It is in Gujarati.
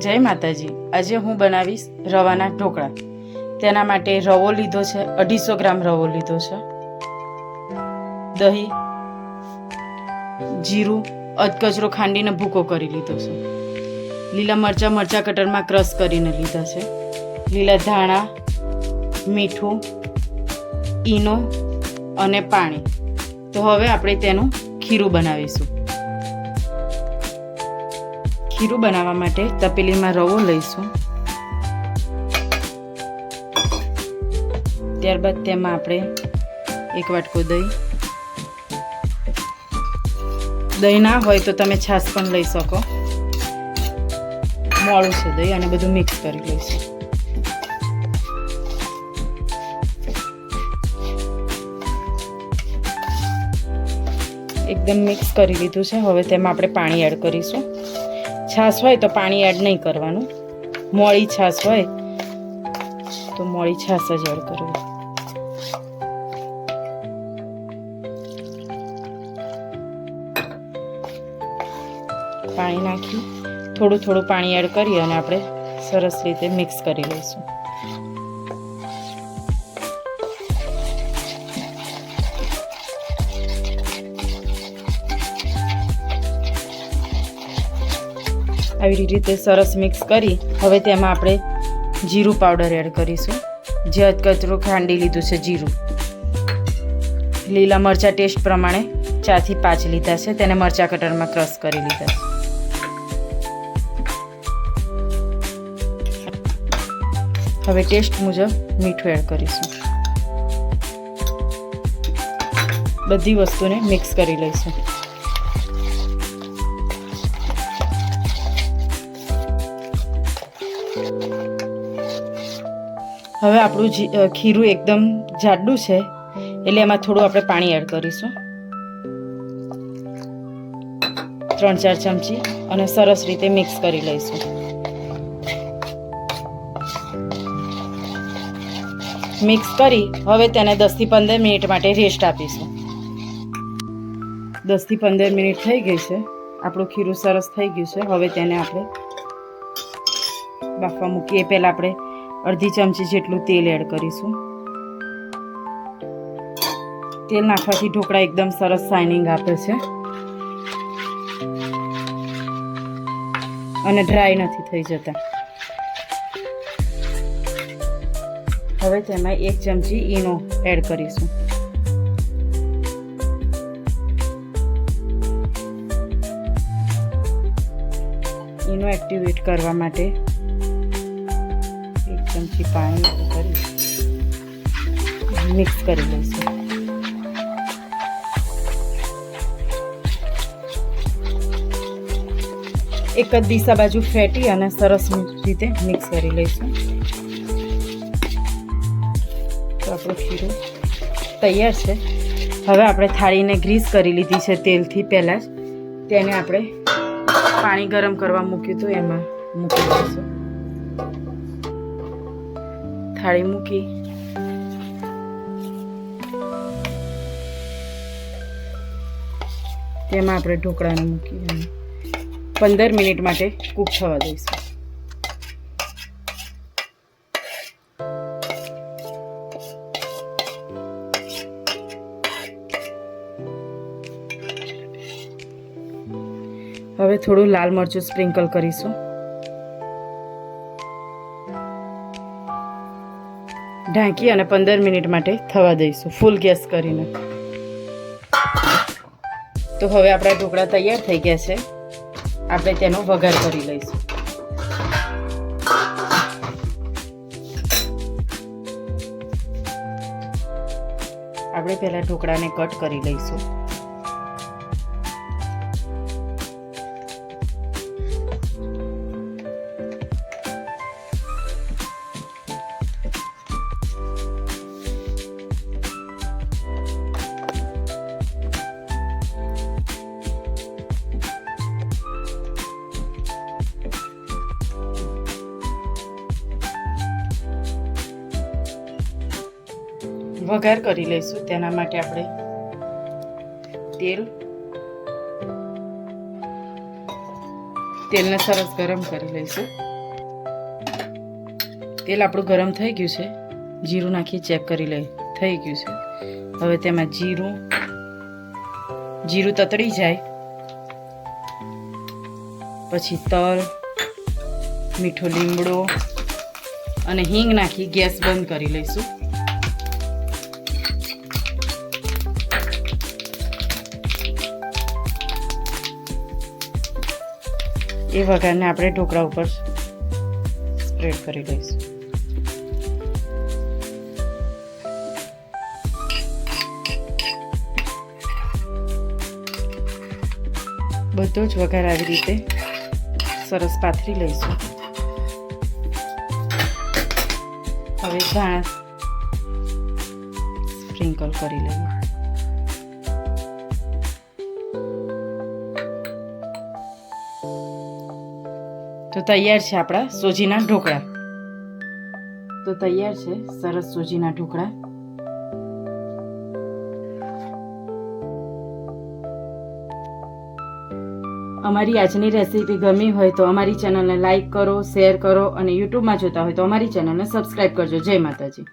જય માતાજી. આજે હું બનાવીશ રવાના ઢોકળા. તેના માટે રવો લીધો છે, અઢીસો ગ્રામ રવો લીધો છે. દહીં, જીરું, અધકચરો ખાંડીને ભૂકો કરી લીધો છે. લીલા મરચાં મરચાં કટરમાં ક્રશ કરીને લીધા છે. લીલા ધાણા, મીઠું, ઈનો અને પાણી. તો હવે આપણે તેનું ખીરું બનાવીશું. ખીરું બનાવવા માટે તપેલીમાં રવો લઈશું. ત્યારબાદ તેમાં આપણે એક વાટકો દહીં. દહીં ના હોય તો તમે છાશ પણ લઈ શકો. મોળું છે દહીં અને બધું મિક્સ કરી લઈશું. એકદમ મિક્સ કરી લીધું છે. હવે તેમાં આપણે પાણી એડ કરીશું. છાશ હોય તો પાણી એડ નહીં કરવાનું. મોળી છાશ હોય તો મોળી છાશ જ એડ કરવી. પાણી નાખી, થોડું થોડું પાણી એડ કરી અને આપણે સરસ રીતે મિક્સ કરી લઈશું. આવી રીતે સરસ મિક્સ કરી, હવે તેમાં આપણે જીરું પાવડર એડ કરીશું. જે અધકચરું ખાંડી લીધું છે જીરું. લીલા મરચાં ટેસ્ટ પ્રમાણે ચારથી પાંચ લીધા છે, તેને મરચાં કટરમાં ક્રશ કરી લીધા છે. હવે ટેસ્ટ મુજબ મીઠું એડ કરીશું. બધી વસ્તુને મિક્સ કરી લઈશું. હવે આપણું ખીરું એકદમ જાડું છે. એટલે એમાં થોડું આપણે પાણી એડ કરીશું. ત્રણ ચાર ચમચી અને સરસ રીતે મિક્સ કરી લઈશું. મિક્સ કરી હવે તેને દસથી પંદર મિનિટ માટે રેસ્ટ આપીશું. દસથી પંદર મિનિટ થઈ ગઈ છે. આપણું ખીરું સરસ થઈ ગયું છે. હવે તેને આપણે બાફવા મૂકીએ. પહેલાં આપણે અડધી ચમચી જેટલું તેલ એડ કરીશું. તેલ નાખવાથી ઢોકળા એકદમ સરસ શાઇનિંગ આપે છે. અને ડ્રાય નથી થઈ જતા. હવે તેમાં એક ચમચી ઈનો એડ કરીશું. ઈનો એક્ટિવેટ કરવા માટે ચમચી પાણી કરી મિક્સ કરી લઈશું. એક જ દિશા બાજુ ફેટી અને સરસ રીતે મિક્સ કરી લઈશું. તો આપણું ખીરું તૈયાર છે. હવે આપણે થાળીને ગ્રીસ કરી લીધી છે તેલથી પહેલાં જ. તેને આપણે પાણી ગરમ કરવા મૂક્યું હતું, એમાં મૂકી દઈશું. થાળી મૂકી. તેમાં આપણે ઢોકળાને મૂકી પંદર મિનિટ માટે કૂક થવા દઈશું. હવે થોડું લાલ મરચું સ્પ્રિંકલ કરીશું. ઢાંકી અને પંદર મિનિટ માટે થવા દઈશું. ફૂલ ગેસ કરીને. તો હવે આપણા ઢોકળા તૈયાર થઈ ગયા છે. આપણે તેનો વઘાર કરી લઈશું. આપણે પહેલાં ઢોકળાને કટ કરી લઈશું. વઘાર કરી લઈશું. તેના માટે આપણે તેલ, તેલને સરસ ગરમ કરી લઈશું. તેલ આપણું ગરમ થઈ ગયું છે. જીરું નાખી ચેક કરી લઈ, થઈ ગયું છે. હવે તેમાં જીરું જીરું તતડી જાય. પછી તલ, મીઠો લીમડો અને હિંગ નાખી ગેસ બંધ કરી લઈશું. એ વઘારને આપણે ઢોકળા ઉપર સ્પ્રેડ કરી લઈશું. બધો જ વઘાર આવી રીતે સરસ પાથરી લઈશું. હવે ધાણા સ્પ્રિંકલ કરી લઈએ. તો તૈયાર છે આપણા સોજીના ઢોકળા. તો તૈયાર છે સરસ સોજીના ઢોકળા. અમારી આજની રેસીપી ગમી હોય તો અમારી ચેનલને લાઇક કરો શેર કરો અને યુટ્યુબમાં જોતા હોય તો અમારી ચેનલને સબસ્ક્રાઇબ કરજો. જય માતાજી.